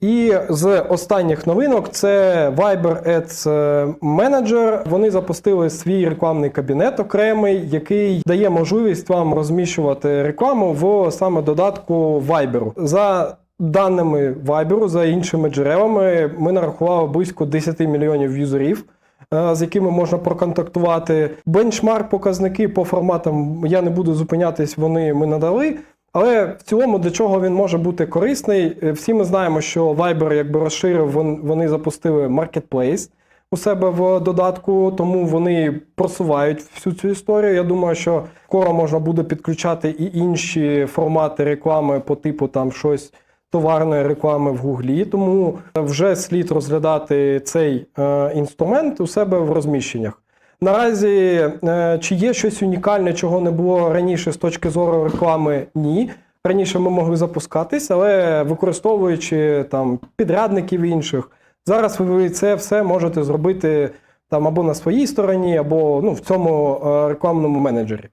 І з останніх новинок це Viber Ads Manager. Вони запустили свій рекламний кабінет окремий, який дає можливість вам розміщувати рекламу в саме додатку Viber. За даними Viber, за іншими джерелами, ми нарахували близько 10 мільйонів юзерів. е, З якими можна проконтактувати. Бенчмарк показники по форматам я не буду зупинятись, вони ми надали. Але в цілому для чого він може бути корисний? Е, Всі ми знаємо, що Viber якби розширив, вони запустили Marketplace у себе в додатку, тому вони просувають всю цю історію. Я думаю, що скоро можна буде підключати і інші формати реклами по типу там щось товарної реклами в Гуглі. Тому вже слід розглядати цей е, інструмент у себе в розміщеннях. Наразі е, чи є щось унікальне, чого не було раніше з точки зору реклами? Ні. Раніше ми могли запускатись, але використовуючи там підрядників інших, зараз ви це все можете зробити там або на своїй стороні, або ну, в цьому е, рекламному менеджері.